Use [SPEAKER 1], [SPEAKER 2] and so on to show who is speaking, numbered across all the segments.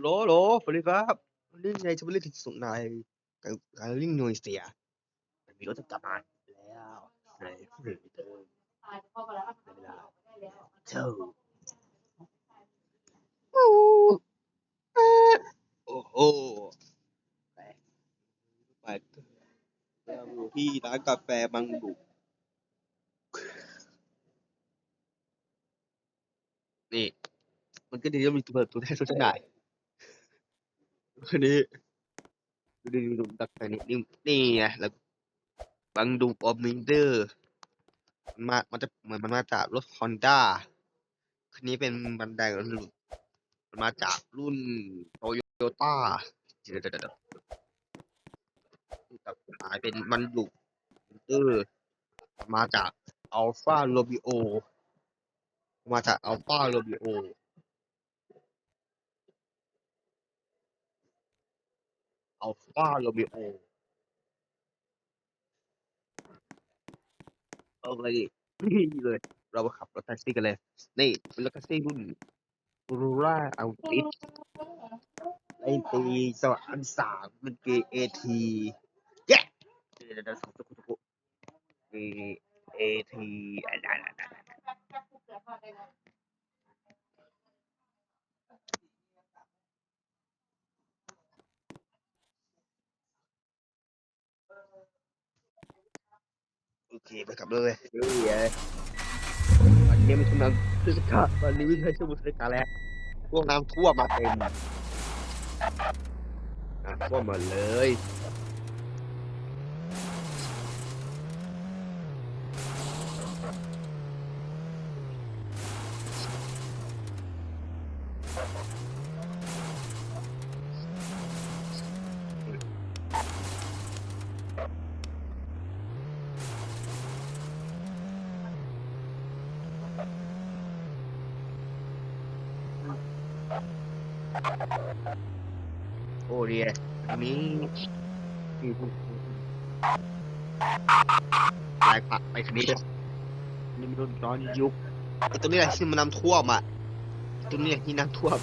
[SPEAKER 1] โหลโหลสวัสดีครับวันนี้ไงจะไปเล่นที่สุดในการการลิงโนเซียมีรถจะกลับมาแล้วในหนึ่งเดิมในเวลาเช้าโอ้โหไปไปเราอยู่ที่ร้านกาแฟบางบุกนี่ มันก็ดีว่ามีตัวเปิดตัวแทนตัวจำหน่าย วันนี้ดูดิดูดักแต่นี่นี่นี่ไงแล้วบางดุงออฟมินเดอร์มันมามันจะเหมือนมันมาจากรถฮอนด้าคันนี้เป็นบันไดรุ่นมันมาจากรุ่นโตโยต้าเดี๋ยวเดี๋ยวเดี๋ยวกับขายเป็นมันดุมินเดอร์มาจากอัลฟาโรบิโอ มาจากอัลฟาโรบิโอ อัลฟาโรมิโอเอาเลยดินี่เลย เรามาขับรถแท็กซี่กันเลย นี่เป็นรถแท็กซี่รุ่นรูร่าอัลติสในปีสองพันสามเป็นเกเอทีเย้เดี๋ยวเดี๋ยวเดี๋ยวสักครู่สักครู่เอทีอะไรอะไรโอ เคไปขับเลยเฮ้ยวันนี้มันกำลังเทศกาลวันนี้ไม่ใช่ช่วงเทศกาลแล้วพวกน้ำท่วมมาเต็มน้ำท่วมมาเลย โอ้ดีอันนี้คือลายปไปคันนี้เลยนี่มันโดนย้อนยุคไอตัวนี้แหละที่มันน้ำท่วมอะไอ้ตัวนี้แหละที่น้ำท่วม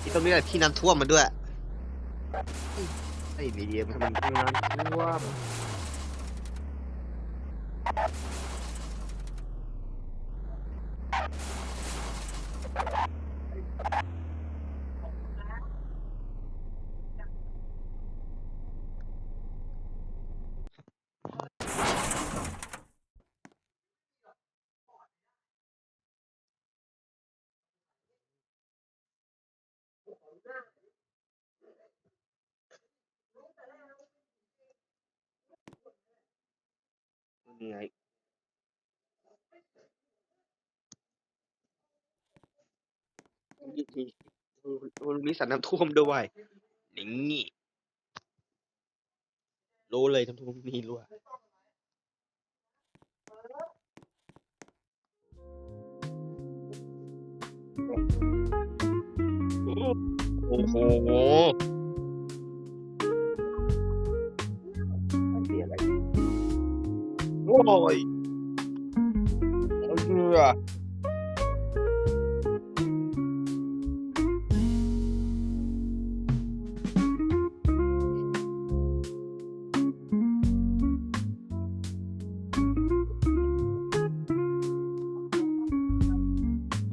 [SPEAKER 1] ไอตัวนี้แหละที่น้ำท่วมมันด้วยไอ้นี่เดียมันทำไมน้ำท่วม นี่ไงมันมีสัตว์น้ำท่วมด้วยนี่รู้เลยน้ำท่วมนี่รู้อะโอ้โห โอ้ยเอาเรือ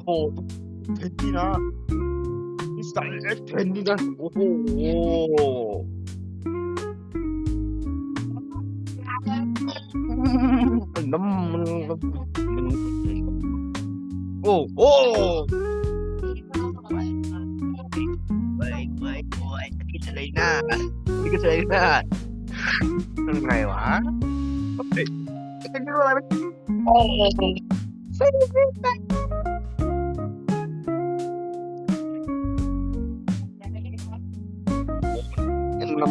[SPEAKER 1] โอ้เห็นดี โอ้โหมันน้ำมันมันโอ้โอ้เว้ยเว้ยเว้ยนี่อะไรหน้านี่ก็อะไรหน้ายังไงวะเฮ้ยเป็นอะไรมันโอ้มัน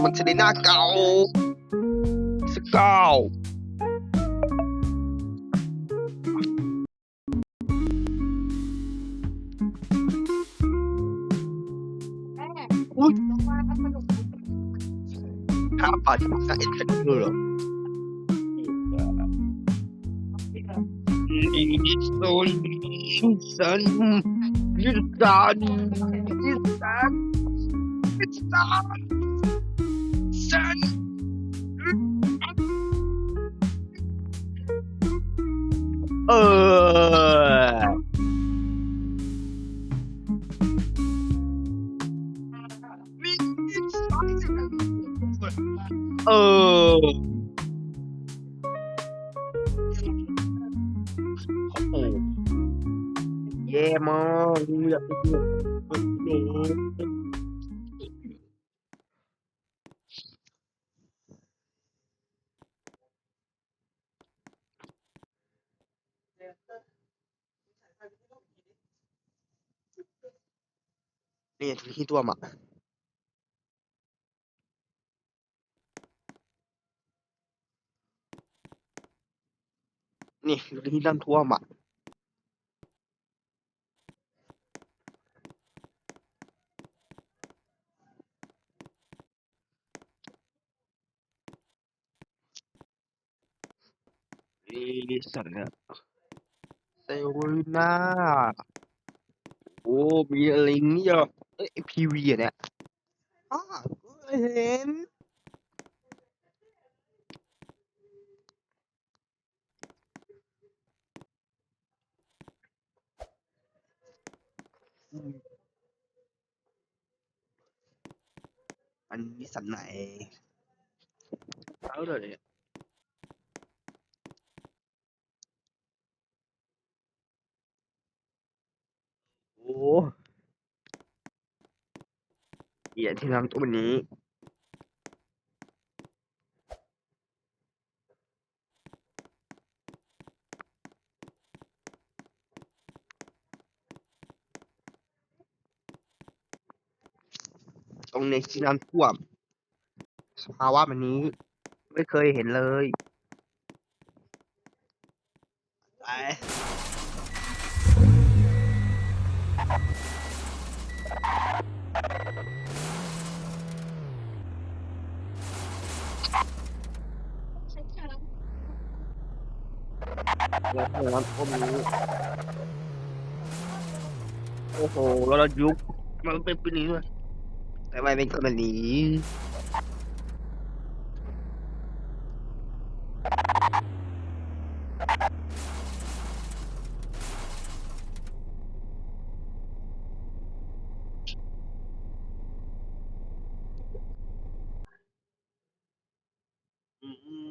[SPEAKER 1] มันเซเลน่าเก่าสเก้า ห้าบาทที่สั่งเอ็นเทนเนอร์เห นี่ที่ตัวมานี่ที่น้ำท่วมอะ นี่สัตว์เนี่ยเซลน่าโอ้มีอะไรเนี่ยเอ้ยพีวีอะเนี่ยอ้าเห็นอันนี้สันไหนเอาเลยเนี่ยโอ้ เหี้ยที่น้ำตัวนี้ตรงนี้ที่น้ำท่วม สภาวะแบบนี้ไม่เคยเห็นเลย ไป แล้วน้ำท่วมนี้โอ้โหแล้วเรายุบมันเป็นปีนี้ด้วยทำไมเป็นคนแบบนี้ อืม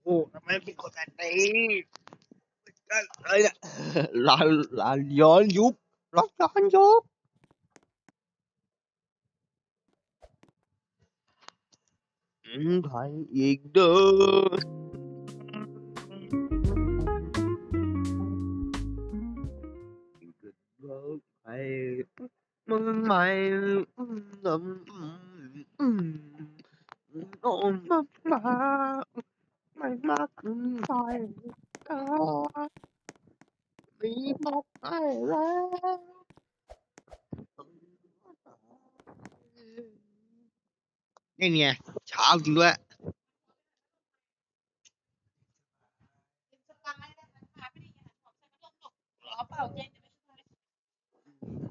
[SPEAKER 1] โอ้ ทำไมเป็นคนแบบนี้อะไรเนี่ยร้านร้านย้อนยุคร้านย้อนยุคอืมไทยอีกเด้อไปมึงไม่อืมอืมอืมโอ้มามาไม่มา กเกินไปก็มีบอกให้แล้วนี่ไงเช้าจริงด้วย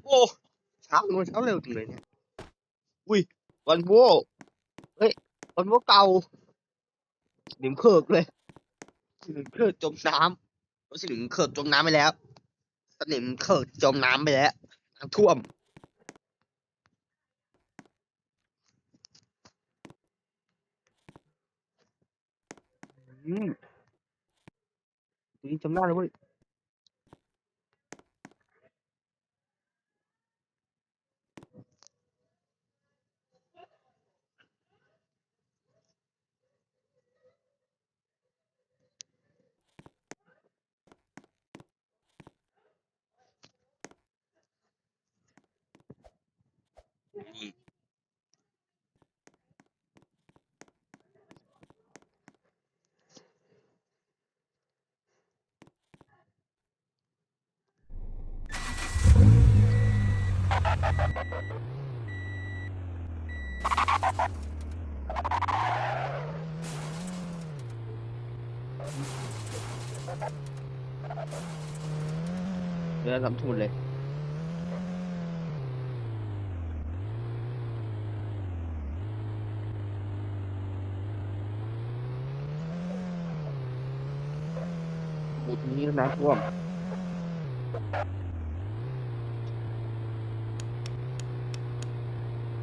[SPEAKER 1] โอ้เช้ามันเช้าเร็วจริงเลยเนี่ย อุ้ยวันโวเฮ้ยวันโวเก่า หนิมเคิกเลยหนิมเคิกจมน้ำรถสนิมเคิกจมน้ำไปแล้ว สนิมเคิกจมน้ำไปแล้วน้ำท่วม อืมนี่จำได้เลยเว้ย อลำทุนเลย บุดนี้น้ำท่วม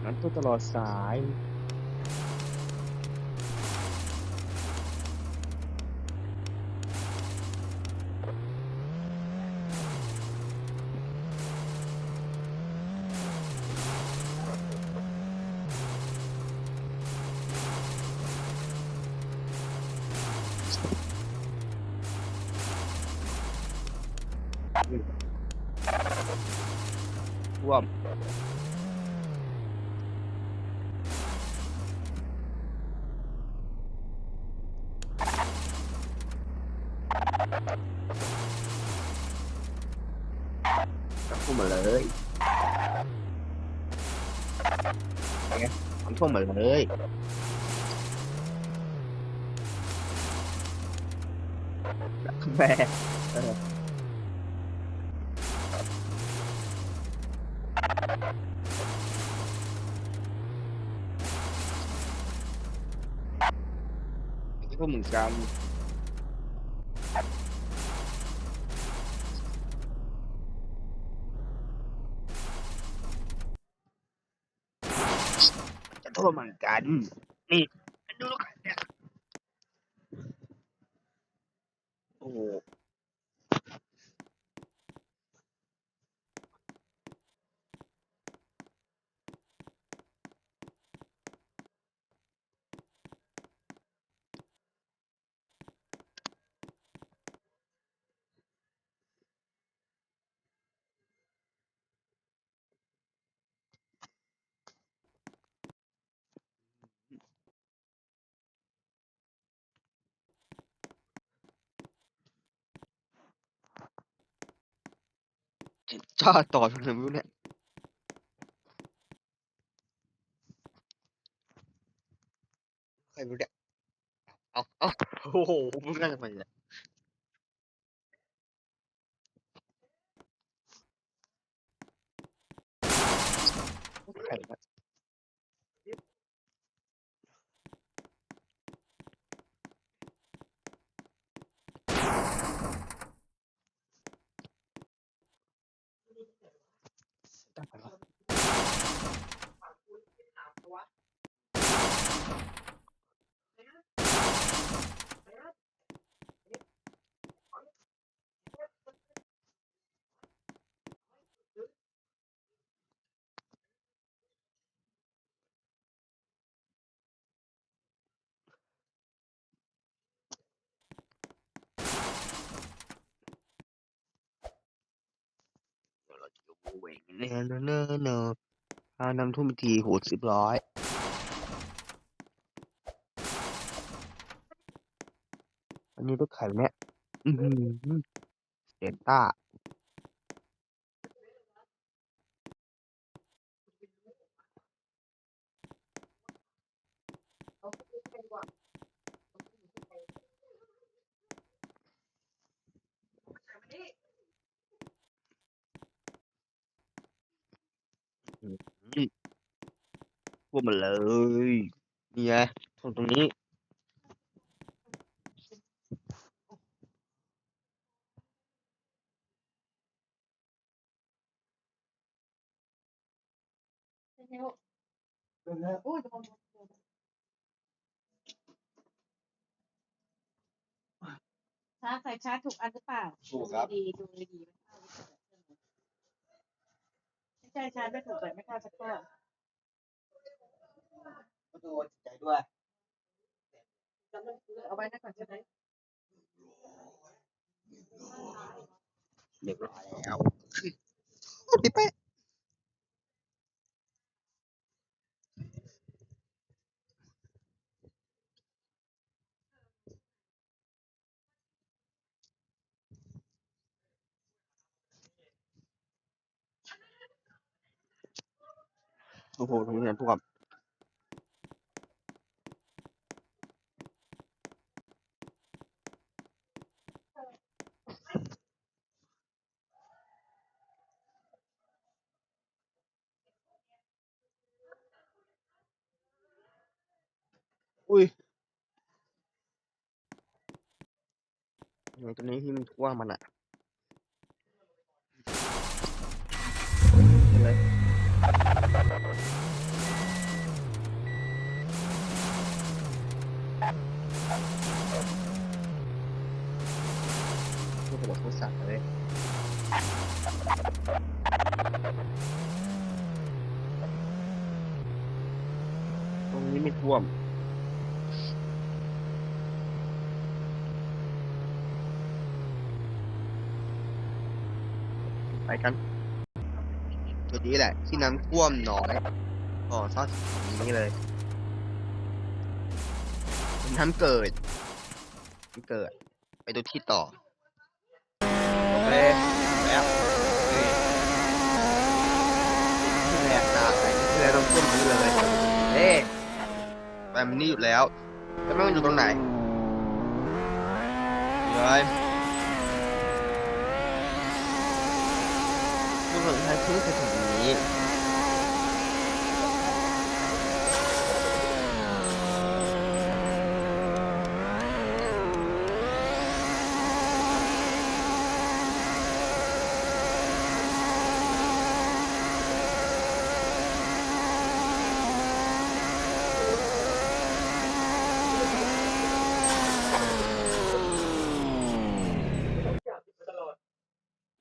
[SPEAKER 1] น้นต้วมตลอดสาย ท่วมน้ำท่วมหมาเลยเนไงน้ำท่วมหมาเลยแม่ เออท่วมเหมือนกันจะท่วมเหมือนกันนี่ดูแล้วกันเนี่ยโอ้โห จ้าต่อทางไหนไม่รู้เนี่ยใครรู้เนี่ยเอาเอาโอ้โหมึงนั่งทำไมเนี่ยใครวะตั้งใครวะเราจะดูเวงเนอะเนเนเนอะพานำทุ่มทีโหดสิบร้อยอันนี้รถไข่เนี่ยอือหือเดนต้าอืมท่ วมมาเลยนี่ไงท่วมตรงนี้
[SPEAKER 2] ชาร์จใส่ชาร์จถูกอันหรือเปล่า
[SPEAKER 1] ถูกครับ
[SPEAKER 2] ดีดูดีไม่ใช่ชาร์จไม่ถูกแบบไม่เข้าสักเครื่อง
[SPEAKER 1] ก็ดูใจด้วย
[SPEAKER 2] เอาไว้นั่นก่อนใช่ไหม
[SPEAKER 1] เรียบร้อยแล้วพี่เป๊ะโอ้โหตรงนี้น้ำท่วม อุ้ยไอ้ตัวนี้ที่มันท่วมมันอะอะไรโอ้โหโคตรสัตว์เลยตรงนี้ไม่ท่วม กัน จุดนี้แหละ ที่น้ำท่วมหนอยอ๋อซอสนี้เลยน้ำเกิดน้ำเกิด ไปดูที่ต่อโอเคแล้วที่แรกตาไปที่แรกต้องท่วมนี้เลยเอ๊ะไปมันนี่อยู่แล้วแล้วมันอยู่ตรงไหนเลย ทุกคนใช้พื้นถึงนี้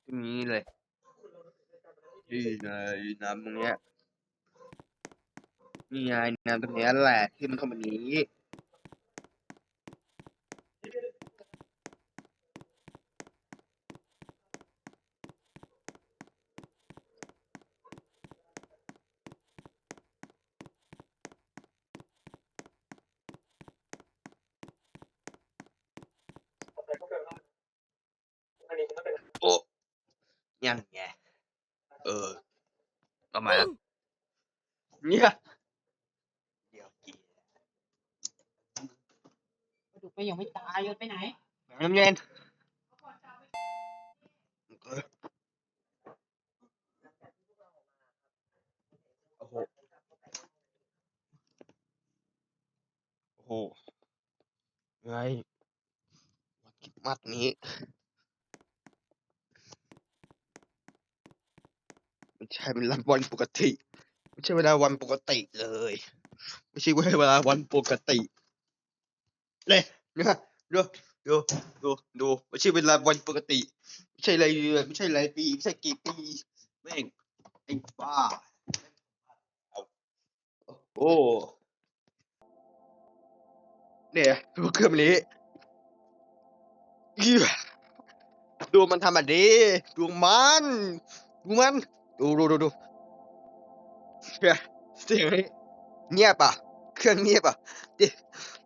[SPEAKER 1] ตรงนี้เลยนี่ไง น้ำตรงเนี้ยนี่ไงน้ำตรงเนี้ยแหละที่มันเข้ามานี้โอ้ยังไงเออ ประมาณนั้นเนี่ยเดี๋ยวกิน
[SPEAKER 2] ปลาดุกก็ยังไม่ตายโยนไปไหน
[SPEAKER 1] น้ำเย็นเออโอ้โหโอ้โหไงวัดกิมัดนี้ ไม่ใช่เป็นวันปกติ ไม่ใช่เวลาวันปกติเลย ไม่ใช่เวลาวันปกติเลยเนี่ยดูดูดูดูไม่ใช่เวลาวันปกติ ไม่ใช่อะไรเดือนไม่ใช่อะไรปีไม่ใช่กี่ปีแม่งไอ้บ้าโอ้เนี่ยดูเครื่องนี้อี้ดูมันทำแบบนี้ดูมันดูมัน ดูดูดูดูเนี่ยเสียงนี้เงียบอะเครื่องเงียบอะเดี๋ยว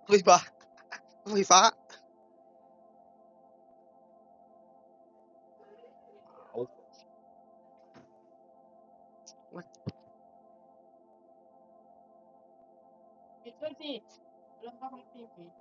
[SPEAKER 1] ไฟฟ้าไฟฟ้าเอา
[SPEAKER 2] ไปช่วย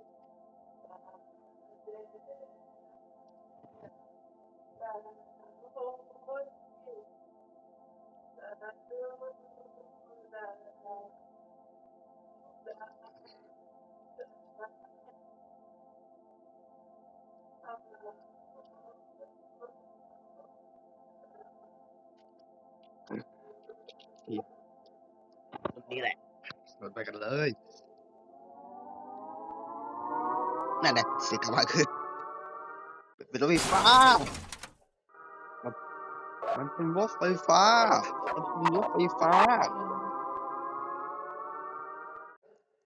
[SPEAKER 1] นี้แหละรถไปกันเลยนั่นแหละเสียงกระบะขึ้นเป็นรถไฟฟ้ามันมันเป็นรถไฟฟ้า มันเป็นรถไฟฟ้า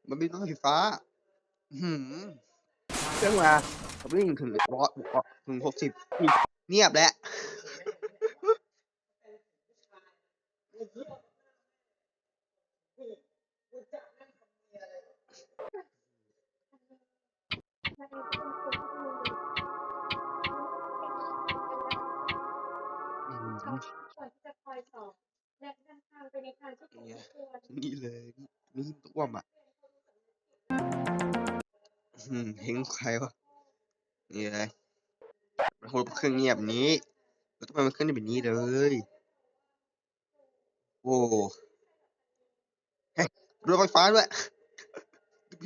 [SPEAKER 1] มันเป็นรถไฟฟ้าอื้อหืมเครื่องมาวิ่งถึงร้อยถึงหกสิบเงียบแล้ว อืม
[SPEAKER 3] ก่อ นที่จะคอยสอบและเดินทางใคร
[SPEAKER 1] นี่เลยนี่ท่วมอะเห็นใครวะนี่เลยโหเครื่องเงียบนี้แล้วทำไมมันเครื่องแบบนี้เลยโอ้เฮ้ยรถไฟฟ้าด้วย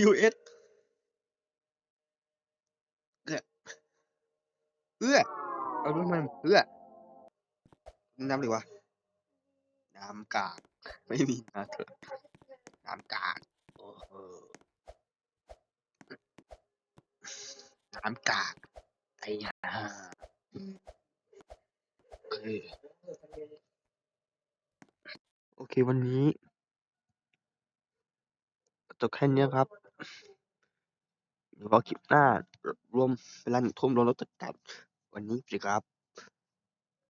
[SPEAKER 1] WS เนี่ยเพื่อเอาด้วยมันเพื่อน้ำเลยวะ น้ำกาก ไม่มีนะเถอะน้ำกาก โอ้โห น้ำกากไอ้ห่าโอเค โอเค วันนี้จบแค่นี้ครับเดี๋ยวรอคลิปหน้ารวมเวลาหนึ่งทุ่มรวมรถจัดการ วันนี้สิครับ